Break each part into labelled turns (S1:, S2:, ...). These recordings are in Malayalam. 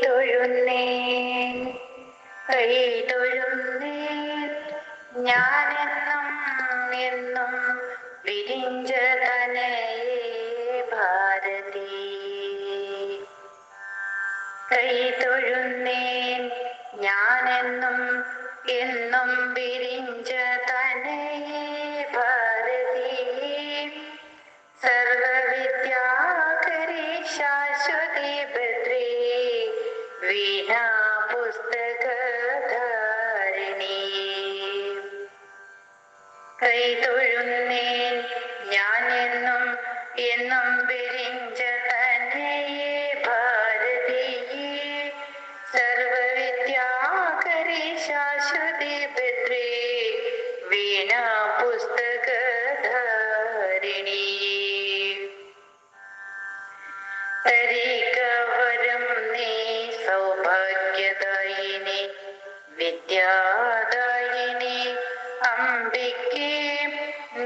S1: തൊഴുന്നേൻ ഞാനെന്നും എന്നും വിരിഞ്ച തനയേ ഭാരതി എന്നും വിരിഞ്ച കൈ തൊഴുന്നേൻ ഞാൻ എന്നും എന്നും പിരിഞ്ച തന്നെയേ ഭാരതി സർവവിദ്യാകരി ശാശ്വതി ഭദ്രേ വീണ പുസ്തകധാരിണി തരികവരം നീ സൗഭാഗ്യദായിനി വിദ്യാദായിനി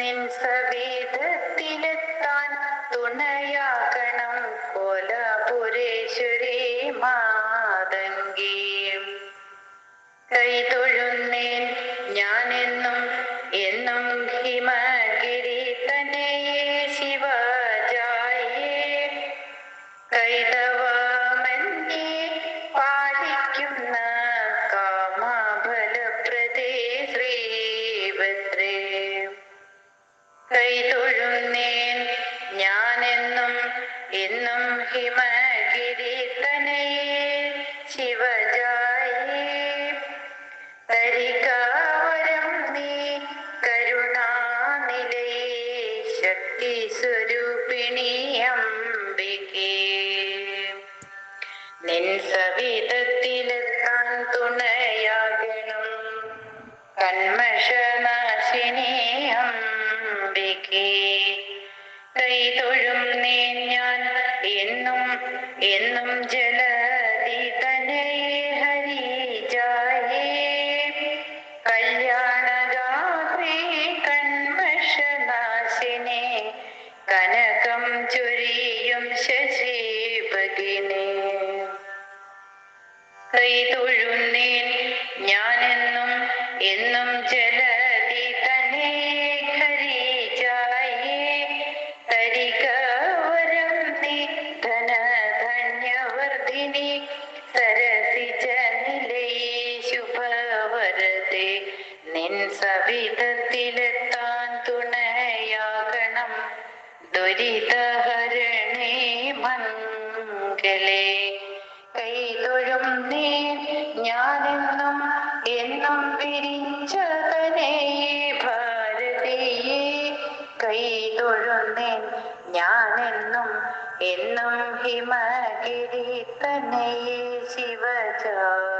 S1: നിൻ സവേദത്തിലെത്താൻ തുണയാകണം കോലാപുരേശ്വരി മാതങ്കി. കൈതൊഴുന്നേൻ ഞാനെന്നും കൈ തൊഴുന്നേൻ ഞാനെന്നും എന്നും ഹിമഗിരി തനയേ ശിവജായി. തരികാവരം നീ കരുണാനിലയേ. ശക്തി സ്വരൂപിണി അംബികേ. നിൻ സവിധത്തിലെത്താൻ തുണയാകണം. കന്മഷനാശിനി അംബികേ കൈ തൊഴും നീ ഞാൻ. എന്നും എന്നും ജലതി ഭഗിനി കൈ തൊഴുന്നേൻ ഞാനെന്നും എന്നും ജലതി സവിധത്തിലെത്താൻ തുണയാകണം. ദുരിതഹരണേ മംഗലേ. കൈതൊഴും നീ ഞാനെന്നും എന്നും വിരിച്ചതനേ ഭാരതിയേ. കൈ തൊഴുന്നേ ഞാനെന്നും എന്നും ഹിമഗിരി തന്നെ ശിവജായേ